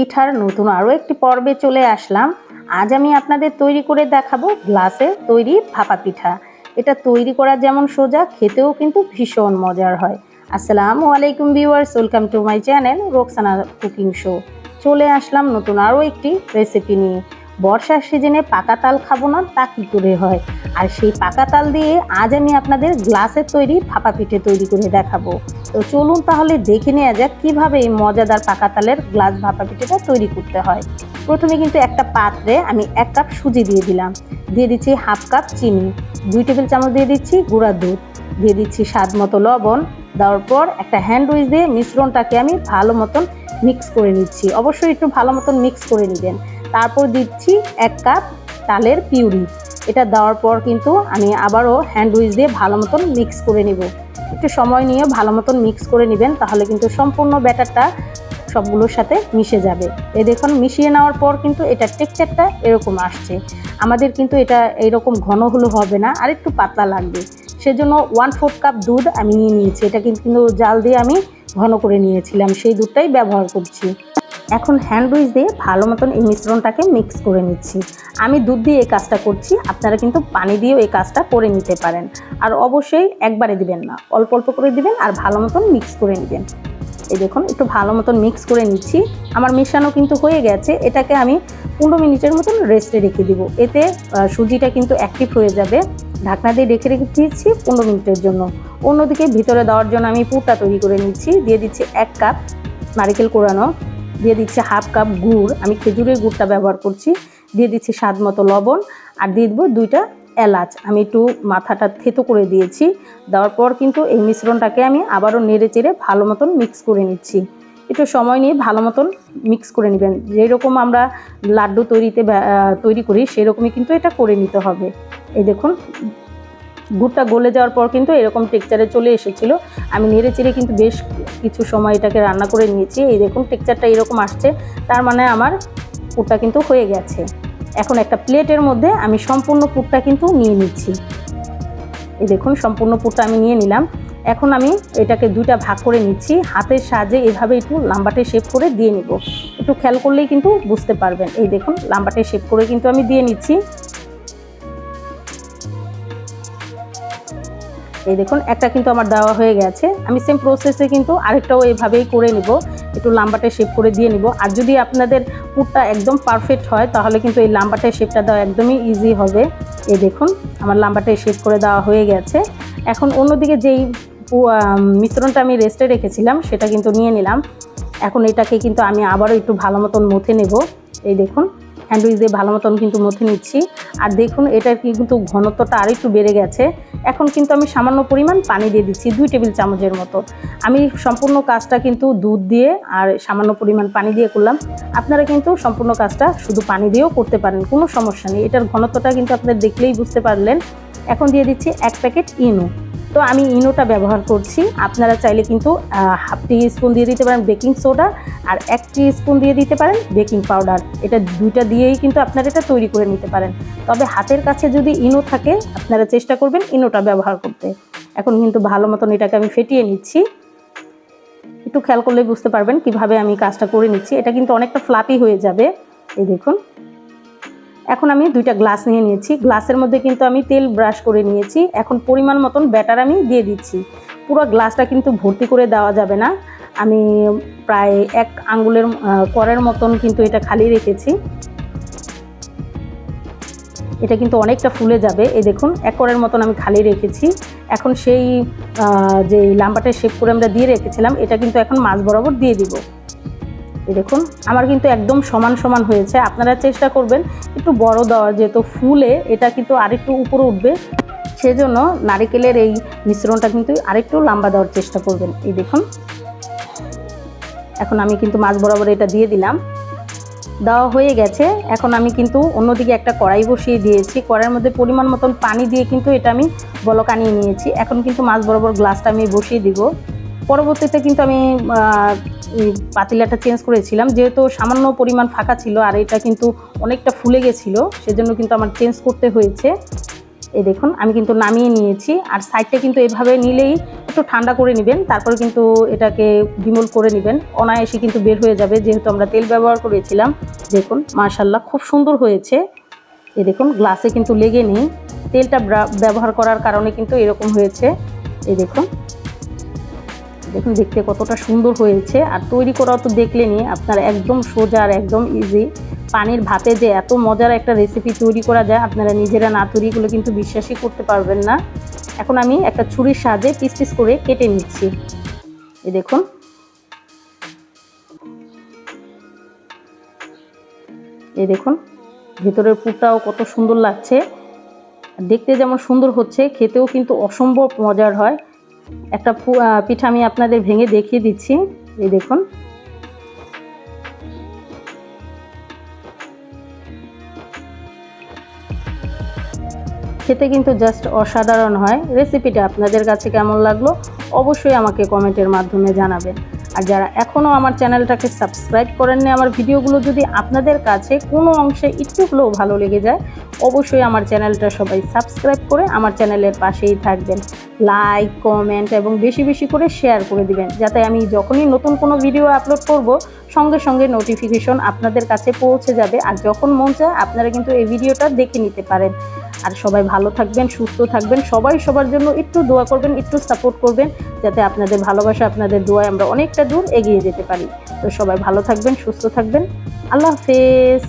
পিঠার নতুন আরও একটি পর্বে চলে আসলাম। আজ আমি আপনাদের তৈরি করে দেখাবো গ্লাসে তৈরি ভাপা পিঠা। এটা তৈরি করা যেমন সোজা, খেতেও কিন্তু ভীষণ মজার হয়। আসসালামু আলাইকুম viewers, welcome to my channel Roksana cooking show. চলে আসলাম নতুন আরও একটি রেসিপি নিয়ে। বর্ষার সিজনে পাকা তাল খাব না, তা কী করে হয়? আর সেই পাকা তাল দিয়ে আজ আমি আপনাদের গ্লাসের তৈরি ভাপা পিঠে তৈরি করে দেখাবো। তো চলুন তাহলে দেখে নেওয়া যাক কীভাবে এই মজাদার পাকা তালের গ্লাস ভাপা পিঠেটা তৈরি করতে হয়। প্রথমে কিন্তু একটা পাত্রে আমি এক কাপ সুজি দিয়ে দিলাম। দিয়ে দিচ্ছি হাফ কাপ চিনি, দুই টেবিল চামচ দিয়ে দিচ্ছি গুঁড়া দুধ, দিয়ে দিচ্ছি স্বাদ মতো লবণ। দেওয়ার পর একটা হ্যান্ড উইচ দিয়ে মিশ্রণটাকে আমি ভালো মতন মিক্স করে নিচ্ছি। অবশ্যই একটু ভালো মতন মিক্স করে নেবেন। তারপর দিচ্ছি এক কাপ তালের পিউরি। এটা দেওয়ার পর কিন্তু আমি আবারও হ্যান্ড উইচ দিয়ে ভালো মতন মিক্স করে নেব। একটু সময় নিয়ে ভালো মতন মিক্স করে নেবেন, তাহলে কিন্তু সম্পূর্ণ ব্যাটারটা সবগুলোর সাথে মিশে যাবে। এই দেখুন, মিশিয়ে নেওয়ার পর কিন্তু এটা টেক্সচারটা এরকম আসছে। আমাদের কিন্তু এটা এইরকম ঘন হলে হবে না, আর একটু পাতলা লাগবে। সেজন্য ওয়ান ফোর্থ কাপ দুধ আমি নিয়ে নিয়েছি। এটা কিন্তু জাল দিয়ে আমি ঘন করে নিয়েছিলাম। সেই দুধটাই ব্যবহার করছি। এখন হ্যান্ড উইচ দিয়ে ভালো মতন এই মিশ্রণটাকে মিক্স করে নিচ্ছি। আমি দুধ দিয়ে এই কাজটা করছি, আপনারা কিন্তু পানি দিয়েও এই কাজটা করে নিতে পারেন। আর অবশ্যই একবারে দিবেন না, অল্প অল্প করে দিবেন আর ভালো মতন মিক্স করে নেবেন। এই দেখুন, একটু ভালো মতন মিক্স করে নিচ্ছি। আমার মেশানো কিন্তু হয়ে গেছে, এটাকে আমি পনেরো মিনিটের মতন রেস্টে রেখে দিব। এতে সুজিটা কিন্তু অ্যাক্টিভ হয়ে যাবে। ঢাকনা দিয়ে রেখে রেখে দিচ্ছি পনেরো মিনিটের জন্য। অন্যদিকে ভিতরে দেওয়ার জন্য আমি পুরটা তৈরি করে নিচ্ছি। দিয়ে দিচ্ছি এক কাপ নারিকেল কোরানো। দিয়ে দিচ্ছি হাফ কাপ গুড়। আমি খেজুরের গুড়টা ব্যবহার করছি। দিয়ে দিচ্ছি স্বাদ মতো লবণ আর দিয়ে দেবো দুইটা এলাচ। আমি একটু মাথাটা থেতো করে দিয়েছি। দেওয়ার পর কিন্তু এই মিশ্রণটাকে আমি আবারও নেড়ে চেড়ে ভালো মতন মিক্স করে নিচ্ছি। একটু সময় নিয়ে ভালো মতন মিক্স করে নেবেন। যেরকম আমরা লাড্ডু তৈরিতে তৈরি করি, সেরকমই কিন্তু এটা করে নিতে হবে। এই দেখুন গুড়টা গলে যাওয়ার পর কিন্তু এরকম টেক্সচারে চলে এসেছিল। আমি নেড়ে চেড়ে কিন্তু বেশ কিছু সময় এটাকে রান্না করে নিয়েছি। এই দেখুন টেক্সচারটা এরকম আসছে। তার মানে আমার পুরটা কিন্তু হয়ে গেছে। এখন একটা প্লেটের মধ্যে আমি সম্পূর্ণ পুরটা কিন্তু নিয়ে নিচ্ছি। এই দেখুন, সম্পূর্ণ পুরটা আমি নিয়ে নিলাম। এখন আমি এটাকে দুইটা ভাগ করে নিচ্ছি। হাতের সাহায্যে এভাবে একটু লাম্বাটে শেপ করে দিয়ে নিব। একটু খেয়াল করলেই কিন্তু বুঝতে পারবেন। এই দেখুন, লাম্বাটে শেপ করে কিন্তু আমি দিয়ে নিচ্ছি। এই দেখুন, একটা কিন্তু আমার দেওয়া হয়ে গেছে। আমি সেম প্রসেসে কিন্তু আরেকটাও এভাবেই করে নিব। একটু লাম্বাটে শেপ করে দিয়ে নিব। আর যদি আপনাদের পুরটা একদম পারফেক্ট হয়, তাহলে কিন্তু এই লাম্বাটে শেপটা দেওয়া একদমই ইজি হবে। এই দেখুন, আমার লাম্বাটে শেপ করে দেওয়া হয়ে গেছে। এখন অন্যদিকে যেই মিশ্রণটা আমি রেস্টে রেখেছিলাম, সেটা কিন্তু নিয়ে নিলাম। এখন এটাকে কিন্তু আমি আবারও একটু ভালো মতন মথে নেব। এই দেখুন হ্যান্ডউইচ দিয়ে ভালো মতন কিন্তু মথে নিচ্ছি। আর দেখুন, এটার কিন্তু ঘনত্বটা আর একটু বেড়ে গেছে। এখন কিন্তু আমি সামান্য পরিমাণ পানি দিয়ে দিচ্ছি, দুই টেবিল চামচের মতো। আমি সম্পূর্ণ কাজটা কিন্তু দুধ দিয়ে আর সামান্য পরিমাণ পানি দিয়ে করলাম। আপনারা কিন্তু সম্পূর্ণ কাজটা শুধু পানি দিয়েও করতে পারেন, কোনো সমস্যা নেই। এটার ঘনত্বটা কিন্তু আপনারা দেখলেই বুঝতে পারলেন। এখন দিয়ে দিচ্ছি এক প্যাকেট ইনো। তো আমি ইনোটা ব্যবহার করছি। আপনারা চাইলে কিন্তু হাফ টি স্পুন দিয়ে দিতে পারেন বেকিং সোডা আর এক টি স্পুন দিয়ে দিতে পারেন বেকিং পাউডার। এটা দুইটা দিয়েই কিন্তু আপনারা এটা তৈরি করে নিতে পারেন। তবে হাতের কাছে যদি ইনো থাকে, আপনারা চেষ্টা করবেন ইনোটা ব্যবহার করতে। এখন কিন্তু ভালো মতন এটাকে আমি ফেটিয়ে নিচ্ছি। একটু খেয়াল করলে বুঝতে পারবেন কীভাবে আমি কাজটা করে নিচ্ছি। এটা কিন্তু অনেকটা ফ্লাপি হয়ে যাবে। এই দেখুন। এখন আমি দুইটা গ্লাস নিয়ে নিয়েছি। গ্লাসের মধ্যে কিন্তু আমি তেল ব্রাশ করে নিয়েছি। এখন পরিমাণ মতন ব্যাটার আমি দিয়ে দিচ্ছি। পুরো গ্লাসটা কিন্তু ভর্তি করে দেওয়া যাবে না। আমি প্রায় এক আঙ্গুলের করের মতন কিন্তু এটা খালি রেখেছি। এটা কিন্তু অনেকটা ফুলে যাবে। এই দেখুন, এক করের মতন আমি খালি রেখেছি। এখন সেই যে লাম্বাটা শেপ করে আমরা দিয়ে রেখেছিলাম, এটা কিন্তু এখন মাছ বরাবর দিয়ে দিব। এই দেখুন, আমার কিন্তু একদম সমান সমান হয়েছে। আপনারা চেষ্টা করবেন একটু বড় দেওয়া যেহেতু ফুলে এটা কিন্তু আরেকটু উপরে উঠবে। সেজন্য নারিকেলের এই মিশ্রণটা কিন্তু আরেকটু লম্বা দেওয়ার চেষ্টা করবেন। এই দেখুন, এখন আমি কিন্তু মাছ বরাবর এটা দিয়ে দিলাম। দেওয়া হয়ে গেছে। এখন আমি কিন্তু অন্যদিকে একটা কড়াই বসিয়ে দিয়েছি। কড়াইয়ের মধ্যে পরিমাণ মতন পানি দিয়ে কিন্তু এটা আমি বলক আনিয়ে নিয়েছি। এখন কিন্তু মাছ বরাবর গ্লাসটা আমি বসিয়ে দিব। পরবর্তীতে কিন্তু আমি পাতিলাটা চেঞ্জ করেছিলাম। যেহেতু সামান্য পরিমাণ ফাঁকা ছিল আর এটা কিন্তু অনেকটা ফুলে গেছিল, সেজন্য কিন্তু আমার চেঞ্জ করতে হয়েছে। এই দেখুন, আমি কিন্তু নামিয়ে নিয়েছি। আর সাইডটা কিন্তু এভাবে নিলেই একটু ঠান্ডা করে নেবেন, তারপরে কিন্তু এটাকে বিমল করে নেবেন। অনায়াসে কিন্তু বের হয়ে যাবে, যেহেতু আমরা তেল ব্যবহার করেছিলাম। দেখুন মাশাল্লাহ খুব সুন্দর হয়েছে। এই দেখুন গ্লাসে কিন্তু লেগে নেই। তেলটা ব্যবহার করার কারণে কিন্তু এরকম হয়েছে। এই দেখুন। দেখুন, দেখতে কতটা সুন্দর হয়েছে। আর তৈরি করাও তো দেখলেনই, আপনার একদম সোজা আর একদম ইজি পানির ভাতে যে এত মজার একটা রেসিপি তৈরি করা যায়, আপনারা নিজেরা না তৈরিগুলো কিন্তু বিশ্বাসই করতে পারবেন না। এখন আমি একটা ছুরির সাহায্যে পিস পিস করে কেটে নিচ্ছি। এই দেখুন। এই দেখুন, ভেতরের পুরটাও কত সুন্দর লাগছে। দেখতে যেমন সুন্দর হচ্ছে, খেতেও কিন্তু অসম্ভব মজার হয়। একটা পিঠা আমি আপনাদের ভেঙে দেখিয়ে দিচ্ছি। এই দেখুন। খেতে কিন্তু জাস্ট অসাধারণ হয়। রেসিপিটা আপনাদের কাছে কেমন লাগল? অবশ্যই আমাকে কমেন্টের মাধ্যমে জানাবেন। আর যারা এখনও আমার চ্যানেলটাকে সাবস্ক্রাইব করেননি, আমার ভিডিওগুলো যদি আপনাদের কাছে কোনো অংশে একটু হলেও ভালো লেগে যায়, অবশ্যই আমার চ্যানেলটা সবাই সাবস্ক্রাইব করে আমার চ্যানেলের পাশেই থাকবেন। লাইক কমেন্ট এবং বেশি বেশি করে শেয়ার করে দিবেন, যাতে আমি যখনই নতুন কোনো ভিডিও আপলোড করব সঙ্গে সঙ্গে নোটিফিকেশন আপনাদের কাছে পৌঁছে যাবে। আর যখন মন চায়, আপনারা কিন্তু এই ভিডিওটা দেখে নিতে পারেন। আর সবাই ভালো থাকবেন, সুস্থ থাকবেন। সবাই সবার জন্য একটু দোয়া করবেন, একটু সাপোর্ট করবেন, যাতে আপনাদের ভালোবাসা, আপনাদের দোয়ায় আমরা অনেকটা দূর এগিয়ে যেতে পারি। তো সবাই ভালো থাকবেন, সুস্থ থাকবেন। আল্লাহ হাফেজ।